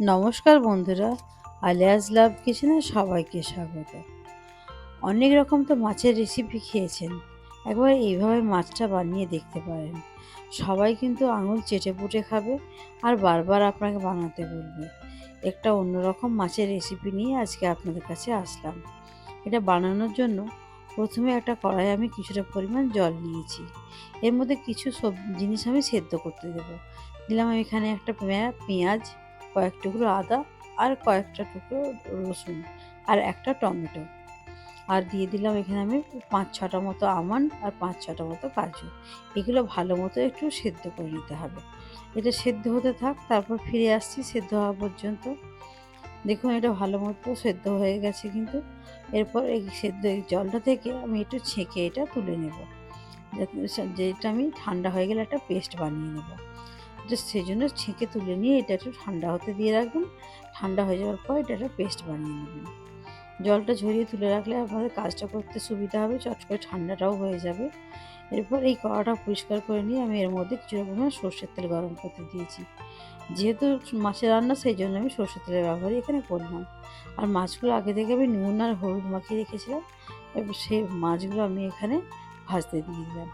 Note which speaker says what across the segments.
Speaker 1: নমস্কার বন্ধুরা আলিয়াজ লাভ কিচেনে সবাইকে স্বাগত। অনেক রকম তো মাছের রেসিপি খেয়েছেন, একবার এইভাবে মাছটা বানিয়ে দেখতে পারেন। সবাই কিন্তু আঙুল চেটে পুটে খাবে আর বারবার আপনাকে বানাতে বলবে। একটা অন্যরকম মাছের রেসিপি নিয়ে আজকে আপনাদের কাছে আসলাম। এটা বানানোর জন্য প্রথমে একটা কড়াই আমি কিছুটা পরিমাণ জল নিয়েছি। এর মধ্যে কিছু সব, জিনিস আমি সেদ্ধ করতে দেবো। দিলাম আমি এখানে একটা পেঁয়াজ কয়েক টুকরো আদা আর কয়েকটা টুকরো রসুন আর একটা টমেটো। আর দিয়ে দিলাম এখানে আমি পাঁচ ছটা মতো আমন্ড আর পাঁচ ছটা মতো কাজু। এগুলো ভালো মতো একটু সেদ্ধ করে নিতে হবে। এটা সেদ্ধ হতে থাক, তারপর ফিরে আসছি সেদ্ধ হওয়া পর্যন্ত। দেখুন এটা ভালো মতো সেদ্ধ হয়ে গেছে কিন্তু। এরপর এই সেদ্ধ এই জলটা থেকে আমি একটু ছেঁকে এটা তুলে নেব। যেটা আমি ঠান্ডা হয়ে গেলে একটা পেস্ট বানিয়ে নেব। সেই জন্য ছেঁকে তুলে নিয়ে এটা একটু ঠান্ডা হতে দিয়ে রাখবেন। ঠান্ডা হয়ে যাওয়ার পর এটা একটা পেস্ট বানিয়ে নেবেন। জলটা ঝরিয়ে তুলে রাখলে আপনাদের কাজটা করতে সুবিধা হবে চট করে ঠান্ডাটাও হয়ে যাবে। এরপর এই কড়াটা পরিষ্কার করে নিয়ে আমি এর মধ্যে কিছুটা পরিমাণ সর্ষের তেল গরম করতে দিয়েছি। যেহেতু মাছের রান্না সেই জন্য আমি সর্ষের তেলের ব্যবহারই এখানে করলাম। আর মাছগুলো আগে থেকে আমি নুন আর হলুদ মাখিয়ে রেখেছিলাম। এবার সেই মাছগুলো আমি এখানে ভাজতে দিয়ে দিলাম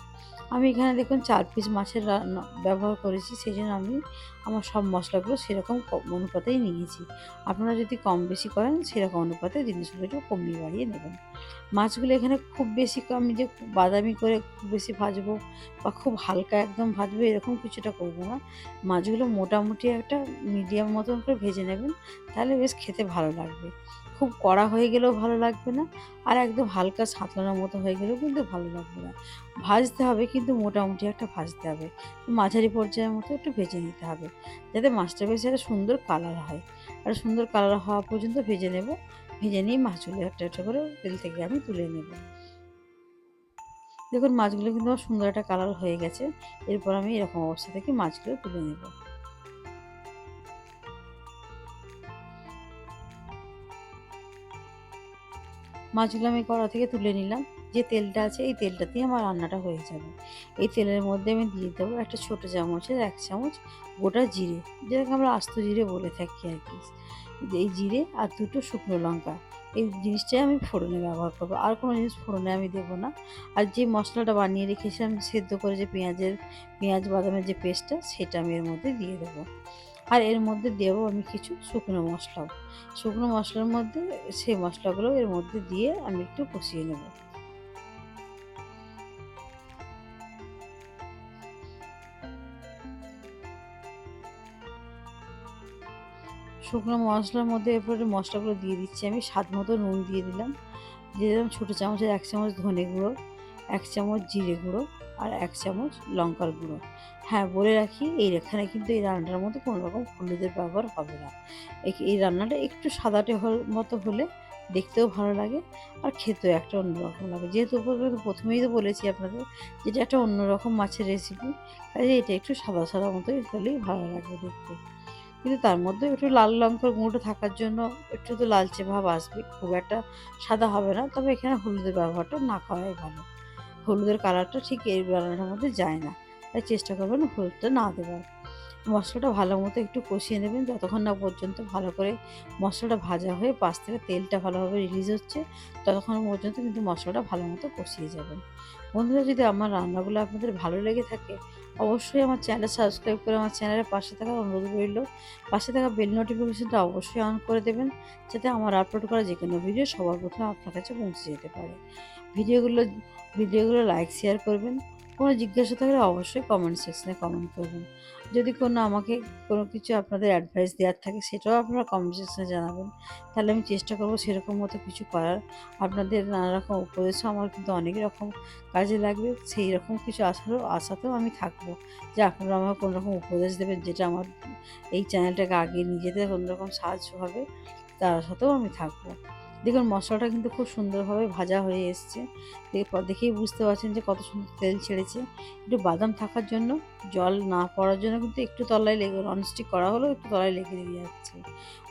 Speaker 1: আমি এখানে দেখুন চার পিস মাছের রান্না ব্যবহার করেছি সেই জন্য আমি আমার সব মশলাগুলো সেরকম অনুপাতেই নিয়েছি। আপনারা যদি কম বেশি করেন, সেরকম অনুপাতে জিনিসগুলো একটু কমিয়ে বাড়িয়ে নেবেন মাছগুলো এখানে খুব বেশি আমি যে বাদামি করে খুব বেশি ভাজবো বা খুব হালকা একদম ভাজবো, এরকম কিছুটা করব না। মাছগুলো মোটামুটি একটা মিডিয়াম মতন করে ভেজে নেবেন, তাহলে বেশ খেতে ভালো লাগবে। খুব কড়া হয়ে গেলেও ভালো লাগবে না আর একদম হালকা সাঁতলানোর মতো হয়ে গেলেও কিন্তু ভালো লাগবে না। ভাজতে হবে কিন্তু মোটামুটি একটা ভাজতে হবে। মাঝারি পর্যায়ের মতো একটু ভেজে নিতে হবে যাতে মাছটা বেশ একটা সুন্দর কালার হয়। আর সুন্দর কালার হওয়া পর্যন্ত ভেজে নেব। ভেজে নিয়ে মাছগুলো একটা একটা করে তেল থেকে আমি তুলে নেব। দেখুন মাছগুলো কিন্তু আমার সুন্দর একটা কালার হয়ে গেছে। এরপর আমি এরকম অবস্থা থেকে মাছগুলো তুলে নেব। মাছগুলো আমি কড়া থেকে তুলে নিলাম। যে তেলটা আছে, এই তেলটাতেই আমার রান্নাটা হয়ে যাবে। এই তেলের মধ্যে আমি দিয়ে দেবো একটা ছোটো চামচের এক চামচ গোটা জিরে, যেটাকে আমরা আস্ত জিরে বলে থাকি আর কি। এই জিরে আর দুটো শুকনো লঙ্কা, এই জিনিসটাই আমি ফোড়নে ব্যবহার করব। আর কোনো জিনিস ফোড়নে আমি দেবো না। আর যে মশলাটা বানিয়ে রেখেছিলাম, সেদ্ধ করে যে পেঁয়াজের, পেঁয়াজ বাদামের যে পেস্টটা, সেটা আমি এর মধ্যে দিয়ে দেবো। আর এর মধ্যে দেবো আমি কিছু শুকনো মশলাও। শুকনো মশলার মধ্যে সেই মশলাগুলো এর মধ্যে দিয়ে আমি একটু কষিয়ে নেব। শুকনো মশলার মধ্যে এরপরে মশলাগুলো দিয়ে দিচ্ছি, আমি স্বাদ মতো নুন দিয়ে দিলাম। দিয়ে দিলাম ছোটো চামচের এক চামচ ধনে গুঁড়ো, এক চামচ জিরে গুঁড়ো আর এক চামচ লঙ্কার গুঁড়ো। হ্যাঁ বলে রাখি, এই এখানে কিন্তু এই রান্নাটার মধ্যে কোনো রকম হলুদের ব্যবহার হবে না। এই রান্নাটা একটু সাদাটে মতো হলে দেখতেও ভালো লাগে আর খেতেও একটা অন্যরকম লাগে। যেহেতু প্রথমেই তো বলেছি আপনাদের যেটা একটা অন্যরকম মাছের রেসিপি কাজে এটা একটু সাদা সাদা মতো হলেই ভালো লাগবে দেখতে। কিন্তু তার মধ্যে একটু লাল লঙ্কার গুঁড়োটা থাকার জন্য একটু তো লালচে ভাব আসবে, খুব একটা সাদা হবে না, তবে এখানে হলুদের ব্যবহারটা না করাই ভালো। হলুদের কালারটা ঠিক এই রান্নাটার মধ্যে যায় না। তাই চেষ্টা করবেন হলুদটা না দেওয়ার। মশলাটা ভালো মতো একটু কষিয়ে নেবেন, যতক্ষণ না পর্যন্ত ভালো করে মশলাটা ভাজা হয়ে পাশ থেকে তেলটা ভালোভাবে রিলিজ হচ্ছে, ততক্ষণ পর্যন্ত কিন্তু মশলাটা ভালো মতো কষিয়ে যাবেন। বন্ধুরা, যদি আমার রান্নাগুলো আপনাদের ভালো লেগে থাকে, অবশ্যই আমার চ্যানেল সাবস্ক্রাইব করে আমার চ্যানেলের পাশে থাকা অনুরোধ রইল। পাশে থাকা বেল নোটিফিকেশনটা অবশ্যই অন করে দেবেন, যাতে আমার আপলোড করা যে কোনো ভিডিও সবার প্রথমে আপনার কাছে পৌঁছে যেতে পারে। ভিডিওগুলো ভিডিওগুলো লাইক শেয়ার করবেন। কোনো জিজ্ঞাসা থাকলে অবশ্যই কমেন্ট সেকশনে কমেন্ট করবেন। যদি কোনো আমাকে কোনো কিছু আপনাদের অ্যাডভাইস দেওয়ার থাকে, সেটাও আপনারা কমেন্ট সেকশনে জানাবেন। তাহলে আমি চেষ্টা করব সেরকম মতো কিছু করার। আপনাদের নানা রকম উপদেশও আমার কিন্তু অনেক রকম কাজে লাগবে। সেই রকম কিছু আসারও, আশাতেও আমি থাকব যে আপনারা আমাকে কোনো রকম উপদেশ দেবেন যেটা আমার এই চ্যানেলটাকে আগে নিজেদের কোনো রকম সাহায্য হবে, তার সাথেও আমি থাকব। দেখুন, মশলাটা কিন্তু খুব সুন্দরভাবে ভাজা হয়ে এসছে। দেখেই বুঝতে পারছেন যে কত সুন্দর তেল ছেড়েছে। একটু বাদাম থাকার জন্য, জল না পড়ার জন্য কিন্তু একটু তলায় লেগে ননস্টিক করা হলেও একটু তলায় লেগে দিয়ে যাচ্ছে।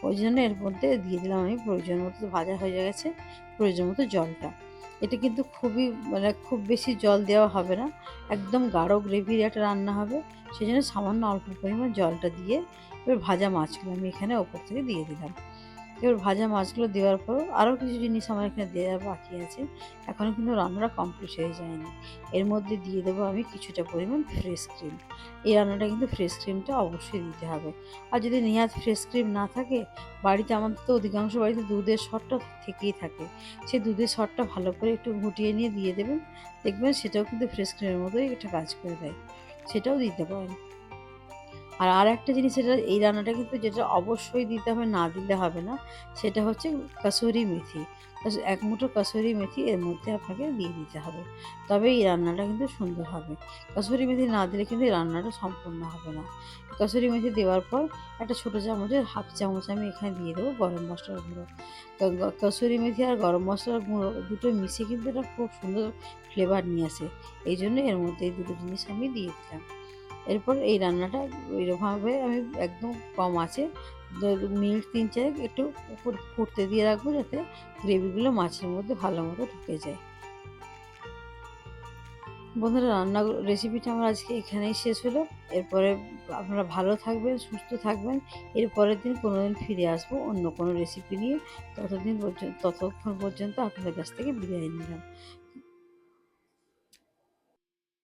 Speaker 1: ওই জন্য এর মধ্যে দিয়ে দিলাম আমি প্রয়োজন মতো ভাজা হয়ে গেছে, প্রয়োজন মতো জলটা। এটা কিন্তু খুবই মানে খুব বেশি জল দেওয়া হবে না, একদম গাঢ় গ্রেভির একটা রান্না হবে। সেই জন্য সামান্য অল্প পরিমাণ জলটা দিয়ে এবার ভাজা মাছগুলো আমি এখানে ওপর থেকে দিয়ে দিলাম। এবার ভাজা মাছগুলো দেওয়ার পর আরও কিছু জিনিস আমার এখানে দেওয়ার বাকি আছে। এখনও কিন্তু রান্নাটা কমপ্লিট হয়ে যায়নি। এর মধ্যে দিয়ে দেবো আমি কিছুটা পরিমাণ ফ্রেশ ক্রিম এই রান্নাটা কিন্তু ফ্রেশ ক্রিমটা অবশ্যই দিতে হবে। আর যদি নেহাত ফ্রেশ ক্রিম না থাকে, বাড়িতে আমাদের তো অধিকাংশ বাড়িতে দুধের শটটা থেকেই থাকে। সেই দুধের শটটা ভালো করে একটু ঘুটিয়ে নিয়ে দিয়ে দেবেন। দেখবেন সেটাও কিন্তু ফ্রেশ ক্রিমের মতোই একটা কাজ করে দেয়। সেটাও দিতে পারেন। আর আর একটা জিনিস এটা এই রান্নাটা কিন্তু যেটা অবশ্যই দিতে হবে, না দিলে হবে না, সেটা হচ্ছে কাসুরি মেথি। এক মুঠো কাসুরি মেথি এর মধ্যে আপনাকে দিয়ে দিতে হবে। তবে এই রান্নাটা কিন্তু সুন্দর হবে। কাসুরি মেথি না দিলে কিন্তু এই রান্নাটা সম্পূর্ণ হবে না। কাসুরি মেথি দেওয়ার পর একটা ছোটো চামচের হাফ চামচ আমি এখানে দিয়ে দেবো গরম মশলার গুঁড়ো। কাসুরি মেথি আর গরম মশলার গুঁড়ো দুটো মিশিয়ে কিন্তু এটা খুব সুন্দর ফ্লেভার নিয়ে আসে। এই জন্য এর মধ্যে এই দুটো জিনিস আমি দিয়ে দিলাম। এরপর এই রান্নাটা এরকমভাবে আমি একদম কম আছে। মিনিট তিন চারেক একটু ফুটতে দিয়ে রাখব যাতে গ্রেভিগুলো মাছের মধ্যে ভালো মতো ঢুকে যায়। বন্ধুরা, রান্না রেসিপিটা আমার আজকে এখানেই শেষ হলো। এরপরে আপনারা ভালো থাকবেন, সুস্থ থাকবেন। এরপরের দিন কোনো দিন ফিরে আসব অন্য কোনো রেসিপি নিয়ে। ততদিন পর্যন্ত, ততক্ষণ পর্যন্ত আপনাদের কাছ থেকে বিদায় নিলাম।